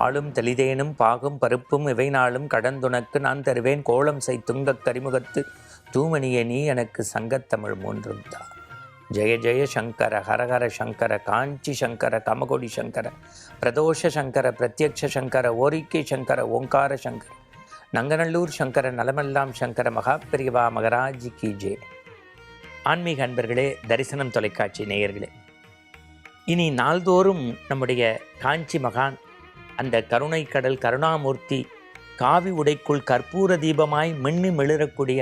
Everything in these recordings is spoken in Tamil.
பாலும் தெளிதேனும் பாகும் பருப்பும் இவை நாளும் கடந்துனக்கு நான் தருவேன் கோலம் செய் துங்கக் கரிமுகத்து. தூமணிய நீ எனக்கு சங்கத்தமிழ் மூன்றும் தான் ஜெய ஜெய சங்கர ஹரஹர சங்கர காஞ்சி சங்கர கமகொடி சங்கர பிரதோஷ சங்கர பிரத்யக்ஷ சங்கர ஓரிக்கை சங்கர ஓங்கார சங்கர நங்கநல்லூர் சங்கர நலமெல்லாம் சங்கர மகாபிரிவா மகராஜி கி ஜே. ஆன்மீக அன்பர்களே தரிசனம் தொலைக்காட்சி நேயர்களே இனி நாள்தோறும் நம்முடைய காஞ்சி மகான் அந்த கருணை கடல் கருணாமூர்த்தி காவி உடைக்குள் கற்பூர தீபமாய் மின்னி மிளிரக்கூடிய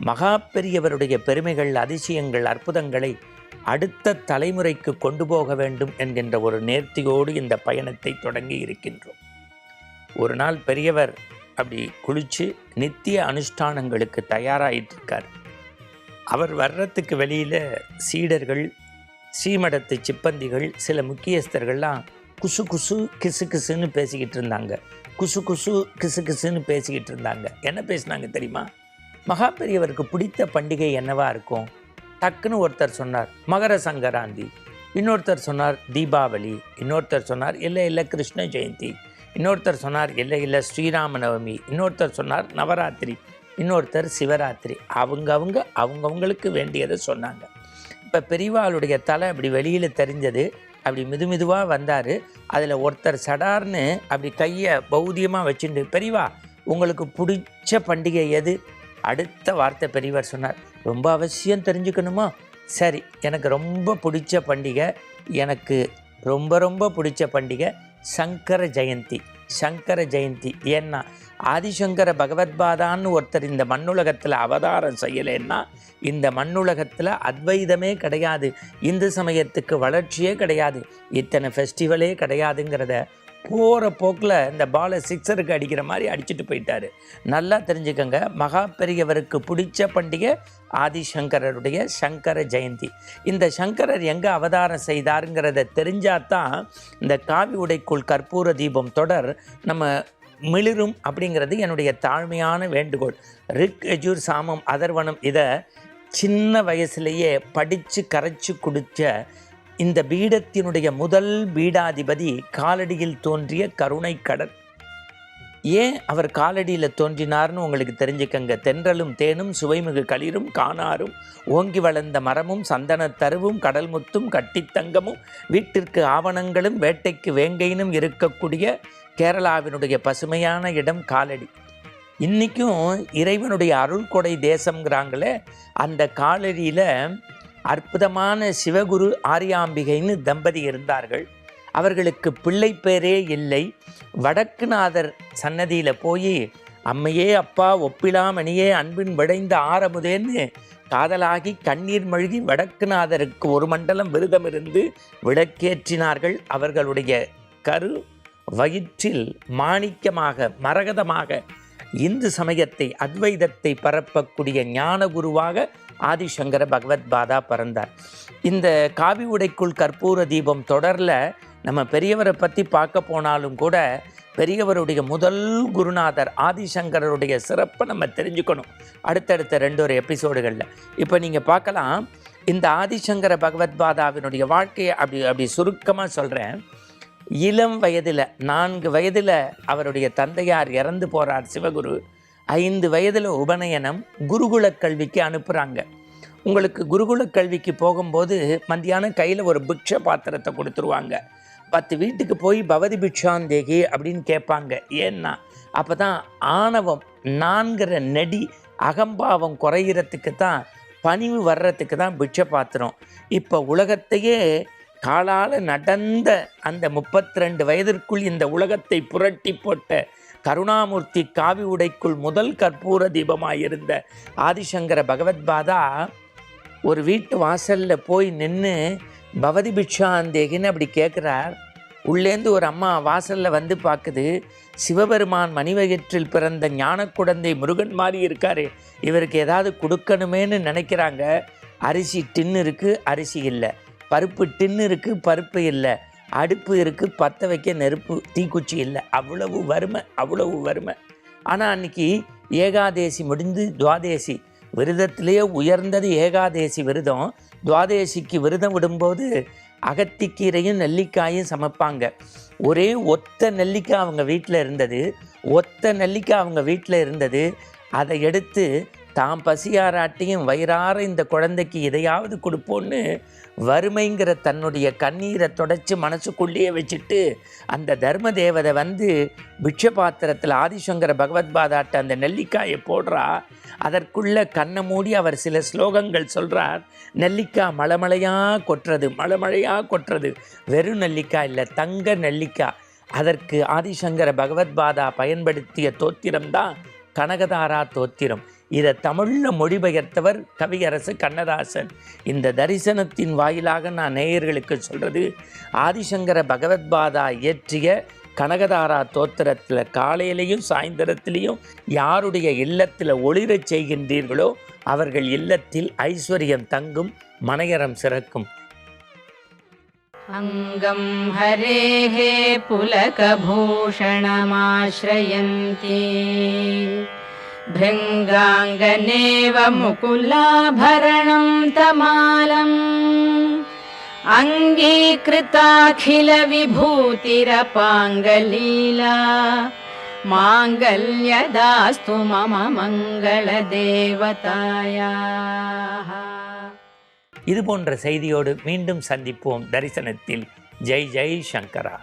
மகா பெரியவருடைய பெருமைகள் அதிசயங்கள் அற்புதங்களை அடுத்த தலைமுறைக்கு கொண்டு போக வேண்டும் என்கின்ற ஒரு நேர்த்தியோடு இந்த பயணத்தை தொடங்கி இருக்கின்றோம். ஒரு நாள் பெரியவர் அப்படி குளிச்சு நித்திய அனுஷ்டானங்களுக்கு தயாராகிட்டுருக்கார் அவர் வர்றதுக்கு வெளியில் சீடர்கள் ஸ்ரீமடத்து சிப்பந்திகள் சில முக்கியஸ்தர்கள்லாம் குசு குசு கிசு கிசுன்னு பேசிக்கிட்டு இருந்தாங்க. குசு குசு கிசு கிசுன்னு பேசிக்கிட்டு இருந்தாங்க. என்ன பேசினாங்க தெரியுமா? மகா பெரியவருக்கு பிடித்த பண்டிகை என்னவா இருக்கும்? டக்குன்னு ஒருத்தர் சொன்னார் மகர சங்கராந்தி. இன்னொருத்தர் சொன்னார் தீபாவளி. இன்னொருத்தர் சொன்னார் இல்லை இல்லை கிருஷ்ண ஜெயந்தி. இன்னொருத்தர் சொன்னார் இல்லை இல்லை ஸ்ரீராம நவமி இன்னொருத்தர் சொன்னார் நவராத்திரி. இன்னொருத்தர் சிவராத்திரி. அவங்கவுங்க அவங்கவுங்களுக்கு வேண்டியதை சொன்னாங்க. இப்போ பெரியவாளுடைய தலை அப்படி வெளியில் தெரிஞ்சது அப்படி மிது மெதுவாக வந்தார். அதில் ஒருத்தர் சடார்னு அப்படி கையை பௌதியமாக வச்சுட்டு பெரியவா உங்களுக்கு பிடிச்ச பண்டிகை எது? அடுத்த வார்த்தை பெரியவர் சொன்னார் ரொம்ப அவசியம் தெரிஞ்சுக்கணுமா? சரி எனக்கு ரொம்ப பிடிச்ச பண்டிகை எனக்கு ரொம்ப ரொம்ப பிடிச்ச பண்டிகை சங்கர ஜெயந்தி சங்கர ஜெயந்தி. ஏன்னா ஆதிசங்கர பகவத்பாதான்னு ஒருத்தர் இந்த மண்ணுலகத்தில் அவதாரம் செய்யலைன்னா இந்த மண்ணுலகத்தில் அத்வைதமே கிடையாது. இந்து சமயத்துக்கு வளர்ச்சியே கிடையாது. இத்தனை ஃபெஸ்டிவலே கிடையாதுங்கிறத போகிற போக்கில் இந்த பாலை சிக்ஸருக்கு அடிக்கிற மாதிரி அடிச்சுட்டு போயிட்டார். நல்லா தெரிஞ்சுக்கோங்க மகா பெரியவருக்கு பிடிச்ச பண்டிகை ஆதிசங்கரருடைய சங்கர ஜெயந்தி. இந்த சங்கரர் எங்கே அவதாரம் செய்தாருங்கிறத தெரிஞ்சாதான் இந்த காவி உடைக்குள் கற்பூர தீபம் தொடர் நம்ம மிளிரும் அப்படிங்கிறது என்னுடைய தாழ்மையான வேண்டுகோள். ரிக் எஜூர் சாமம் அதர்வனம் இதை சின்ன வயசுலேயே படித்து கரைச்சி குடித்த இந்த பீடத்தினுடைய முதல் பீடாதிபதி காலடியில் தோன்றிய கருணை கடல். ஏன் அவர் காலடியில் தோன்றினார்னு உங்களுக்கு தெரிஞ்சுக்கங்க. தென்றலும் தேனும் சுவைமிகு களிரும் காணாரும். ஓங்கி வளர்ந்த மரமும் சந்தனத் தருவும் கடல் முத்தும் கட்டித்தங்கமும் வீட்டிற்கு ஆவணங்களும் வேட்டைக்கு வேங்கையினும் இருக்கக்கூடிய கேரளாவினுடைய பசுமையான இடம் காலடி. இன்றைக்கும் இறைவனுடைய அருள்கொடை தேசங்கிறாங்களே அந்த காலடியில் அற்புதமான சிவகுரு ஆரியாம்பிகைன்னு தம்பதி இருந்தார்கள். அவர்களுக்கு பிள்ளை பேரே இல்லை. வடக்குநாதர் சன்னதியில் போய் அம்மையே அப்பா ஒப்பிலாமணியே அன்பின் விடைந்த ஆரமுதேன்னு காதலாகி கண்ணீர் மழுகி வடக்குநாதருக்கு ஒரு மண்டலம் விரதம் இருந்து விளக்கேற்றினார்கள் அவர்களுடைய கரு வயிற்றில் மாணிக்கமாக மரகதமாக இந்து சமயத்தை அத்வைதத்தை பரப்பக்கூடிய ஞான குருவாக ஆதிசங்கர பகவத்பாதா பிறந்தார். இந்த காவி உடைக்குள் கற்பூர தீபம் தொடரில் நம்ம பெரியவரை பற்றி பார்க்க போனாலும் கூட பெரியவருடைய முதல் குருநாதர் ஆதிசங்கரருடைய சிறப்பை நம்ம தெரிஞ்சுக்கணும். அடுத்தடுத்த ரெண்டு ஒரு எபிசோடுகளில். இப்போ நீங்கள் பார்க்கலாம் இந்த ஆதிசங்கர பகவத்பாதாவினுடைய வாழ்க்கையை அப்படி அப்படி சுருக்கமாக சொல்கிறேன் இளம் வயதில் நான்கு வயதில் அவருடைய தந்தையார் இறந்து போகிறார் சிவகுரு. ஐந்து வயதில் உபநயனம் குருகுல கல்விக்கு அனுப்புகிறாங்க உங்களுக்கு குருகுல கல்விக்கு போகும்போது மத்தியானம் கையில் ஒரு பிக்ஷ பாத்திரத்தை கொடுத்துருவாங்க. பத்து வீட்டுக்கு போய் பவதி பிக்ஷாந்தேகி அப்படின்னு கேட்பாங்க. ஏன்னா அப்போ தான் ஆணவம் நான்கிற நெடி அகம்பாவம் குறையிறதுக்கு தான் பணிவு வர்றதுக்கு தான் பிக்ஷ பாத்திரம். இப்போ உலகத்தையே காலால் நடந்த அந்த முப்பத்தி ரெண்டு வயதிற்குள் இந்த உலகத்தை புரட்டி போட்ட கருணாமூர்த்தி காவி உடைக்குள் முதல் கற்பூர தீபமாயிருந்த ஆதிசங்கர பகவத்பாதா ஒரு வீட்டு வாசலில் போய் நின்று பவதி பிக்ஷாந்தேகின்னு அப்படி கேட்குறார் உள்ளேந்து ஒரு அம்மா வாசலில் வந்து பார்க்குது சிவபெருமான் மணிவயிற்றில் பிறந்த ஞான குழந்தை முருகன் மாதிரி இருக்காரு. இவருக்கு ஏதாவது கொடுக்கணுமேன்னு நினைக்கிறாங்க. அரிசி டின்னு இருக்குது அரிசி இல்லை. பருப்பு டின்னு இருக்குது பருப்பு இல்லை. அடுப்பு இருக்குது பற்ற வைக்க நெருப்பு தீக்குச்சி இல்லை. அவ்வளவு வறுமை அவ்வளவு வறுமை. ஆனால் அன்னைக்கு ஏகாதேசி முடிந்து துவாதேசி. விரதத்திலேயே உயர்ந்தது ஏகாதேசி விரதம். துவாதேசிக்கு விரதம் விடும்போது அகத்திக்கீரையும் நெல்லிக்காயும் சமைப்பாங்க. ஒரே ஒத்த நெல்லிக்காய் அவங்க வீட்டில் இருந்தது. ஒத்த நெல்லிக்காய் அவங்க வீட்டில் இருந்தது. அதை எடுத்து தாம் பசியாராட்டியும் வயிறார இந்த குழந்தைக்கு எதையாவது கொடுப்போன்னு வறுமைங்கிற தன்னுடைய கண்ணீரை தொடச்சி மனசுக்குள்ளேயே வச்சுட்டு அந்த தர்ம தேவதை வந்து பிட்ச பாத்திரத்தில் ஆதிசங்கர பகவத்பாதாட்ட அந்த நெல்லிக்காயை போடுறா. அதற்குள்ள கண்ணை மூடி அவர் சில ஸ்லோகங்கள் சொல்கிறார் நெல்லிக்காய் மழமழையாக கொட்டுறது மழமழையாக கொட்டுறது வெறும் நெல்லிக்காய் இல்லை தங்க நெல்லிக்காய் அதற்கு ஆதிசங்கர பகவத் பாதா பயன்படுத்திய தோத்திரம்தான் கனகதாரா தோத்திரம். இதை தமிழில் மொழிபெயர்த்தவர் கவியரசு கண்ணதாசன். இந்த தரிசனத்தின் வாயிலாக நான் நேயர்களுக்கு சொல்கிறது ஆதிசங்கர பகவத்பாதா இயற்றிய கனகதாரா தோத்திரத்தில் காலையிலையும் சாயந்தரத்திலையும் யாருடைய இல்லத்தில் ஒளிரச் செய்கின்றீர்களோ அவர்கள் இல்லத்தில் ஐஸ்வர்யம் தங்கும் மனையரம் சிறக்கும். அங்கம் ஹரேஹே புலகபூஷணமாசிரயந்தே भृङ्गाङ्गनेव मुकुलाभरणं तमालम् अङ्गीकृताखिलविभूतिरपाङ्गलीला माङ्गल्यदास्तु मम मङ्गलदेवतायाः இது போன்ற செய்தியோடு மீண்டும் சந்திப்போம் தரிசனத்தில் ஜெய் ஜெய் சங்கரா